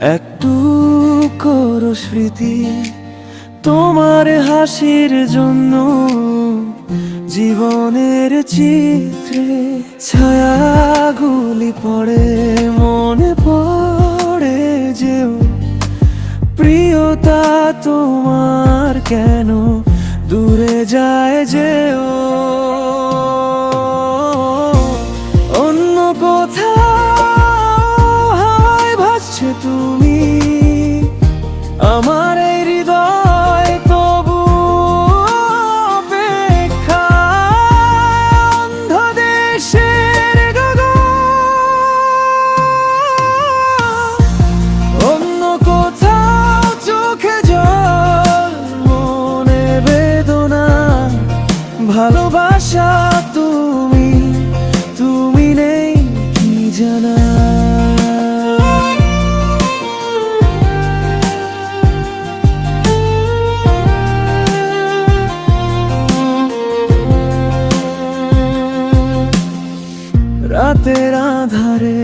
একটু করো স্মৃতি। তোমার হাসির জন্য জীবনের চিত্রে ছায়াগুলি পড়ে, মনে পড়ে যেও। প্রিয়তা তোমার কেন দূরে যায় যেও? ভালোবাসা তুমি তুমি নেই কি জানা? রাতের আধারে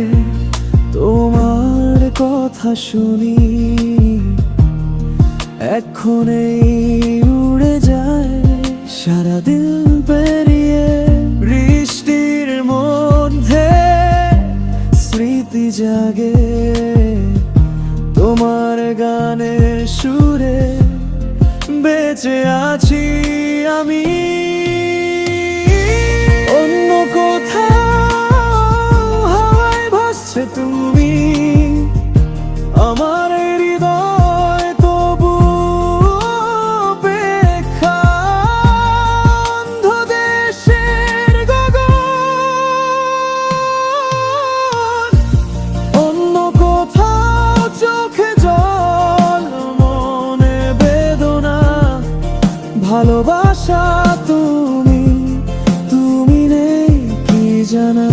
তোমার কথা শুনি। উড়ে যায় সারাদিন পেরিয়ে বৃষ্টির মধ্যে স্মৃতি জাগে। তোমার গানের সুরে বেঁচে আছি আমি। অন্য কোথাও হাওয়ায় ভাসছে তুমি। ভালোবাসা তুমি তুমি নেই কি জানা?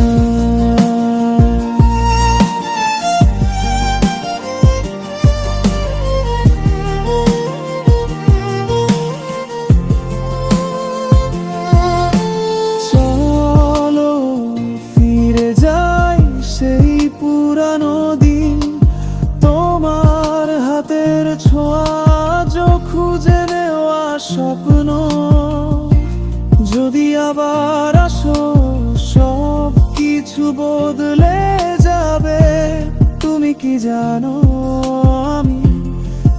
চলো বদলে যাবে তুমি কি জানো আমি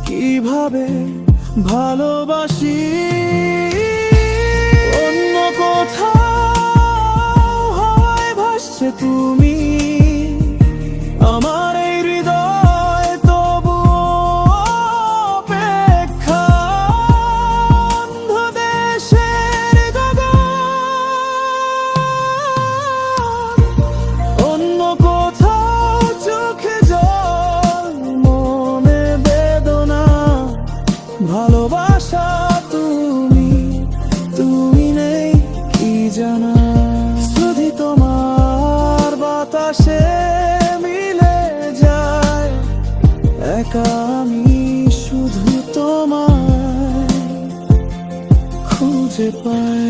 কীভাবে ভালোবাসি? অন্য কোথাও হয় ভাসছে তুমি। ভালোবাসা তুমি তুমি নেই, কি জানা? শুধু তোমার বাতাসে মিলে যায়, একা আমি শুধু তোমায় খুঁজে পাই।